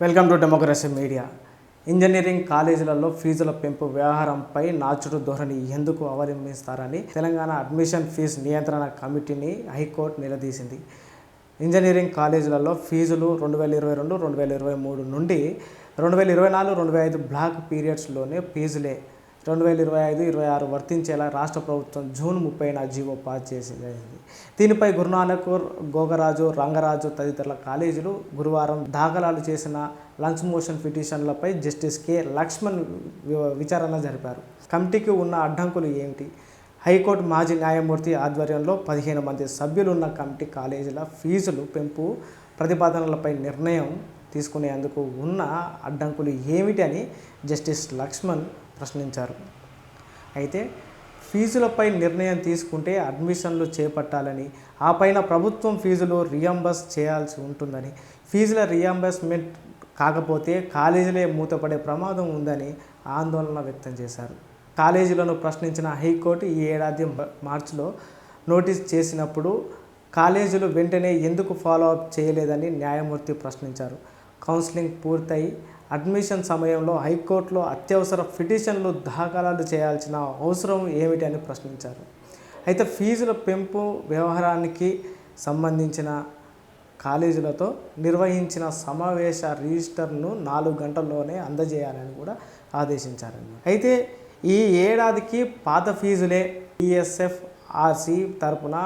Welcome to democracy media engineering కాలేజీలలో ఫీజుల పెంపు వ్యవహారంపై నాచుడు ధోరణి ఎందుకు అవలంబిస్తారని తెలంగాణ అడ్మిషన్ ఫీజు నియంత్రణ కమిటీని హైకోర్టు నిలదీసింది. ఇంజనీరింగ్ కాలేజీలలో ఫీజులు రెండు వేల ఇరవై రెండు రెండు వేల ఇరవై మూడు నుండి రెండు వేల ఇరవై నాలుగు రెండు వేల ఐదు బ్లాక్ పీరియడ్స్లోనే ఫీజులే రెండు వేల ఇరవై ఐదు ఇరవై ఆరు వర్తించేలా రాష్ట్ర ప్రభుత్వం జూన్ ముప్పైన జీవో పాస్ చేసింది దీనిపై గురునానక్ గోగరాజు రంగరాజు తదితరుల కాలేజీలు గురువారం దాఖలాలు చేసిన లంచ్ మోషన్ పిటిషన్లపై జస్టిస్ కె. లక్ష్మణ్ వి- విచారణ జరిపారు. కమిటీకి ఉన్న అడ్డంకులు ఏమిటి? హైకోర్టు మాజీ న్యాయమూర్తి ఆధ్వర్యంలో పదిహేను మంది సభ్యులున్న కమిటీ కాలేజీల ఫీజులు పెంపు ప్రతిపాదనలపై నిర్ణయం తీసుకునేందుకు ఉన్న అడ్డంకులు ఏమిటి అని జస్టిస్ లక్ష్మణ్ ప్రశ్నించారు. అయితే ఫీజులపై నిర్ణయం తీసుకుంటే అడ్మిషన్లు చేపట్టాలని ఆ పైన ప్రభుత్వం ఫీజులు రియంబర్స్ చేయాల్సి ఉంటుందని ఫీజుల రియంబర్స్మెంట్ కాకపోతే కాలేజీలే మూతపడే ప్రమాదం ఉందని ఆందోళన వ్యక్తం చేశారు. కాలేజీలను ప్రశ్నించిన హైకోర్టు ఈ ఏడాది మార్చిలో నోటీస్ చేసినప్పుడు కాలేజీలు వెంటనే ఎందుకు ఫాలో అప్ చేయలేదని న్యాయమూర్తి ప్రశ్నించారు. కౌన్సిలింగ్ పూర్తయి అడ్మిషన్ సమయంలో హైకోర్టులో అత్యవసర పిటిషన్లు దాఖలాలు చేయాల్సిన అవసరం ఏమిటి అని ప్రశ్నించారు. అయితే ఫీజుల పెంపు వ్యవహారానికి సంబంధించిన కాలేజీలతో నిర్వహించిన సమావేశ రిజిస్టర్ను నాలుగు గంటల్లోనే అందజేయాలని కూడా ఆదేశించారండి. అయితే ఈ ఏడాదికి పాత ఫీజులే ఈఎస్ఎఫ్ ఆర్సి తరపున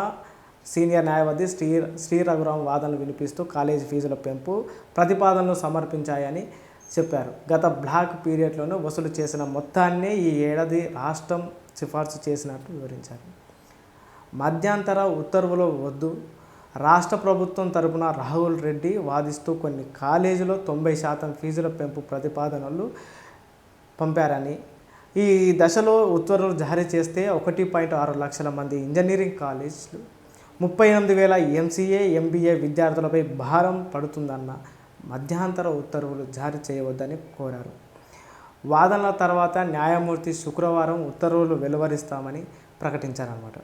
సీనియర్ న్యాయవాది శ్రీ శ్రీ రఘురాం వాదనలు వినిపిస్తూ కాలేజీ ఫీజుల పెంపు ప్రతిపాదనలు సమర్పించాయని చెప్పారు. గత బ్లాక్ పీరియడ్లోనూ వసూలు చేసిన మొత్తాన్నే ఈ ఏడాది రాష్ట్రం సిఫార్సు చేసినట్టు వివరించారు. మధ్యంతర ఉత్తర్వులు వద్దు. రాష్ట్ర ప్రభుత్వం తరపున రాహుల్ రెడ్డి వాదిస్తూ కొన్ని కాలేజీలో తొంభై శాతం ఫీజుల పెంపు ప్రతిపాదనలు పంపారని. ఈ దశలో ఉత్తర్వులు జారీ చేస్తే ఒకటి పాయింట్ ఆరు లక్షల మంది ఇంజనీరింగ్ కాలేజీలు ముప్పై ఎనిమిది వేల ఎంసీఏ ఎంబీఏ విద్యార్థులపై భారం పడుతుందన్న మధ్యాంతర ఉత్తర్వులు జారీ చేయవద్దని కోరారు. వాదనల తర్వాత న్యాయమూర్తి శుక్రవారం ఉత్తర్వులు వెలువరిస్తామని ప్రకటించారన్నమాట.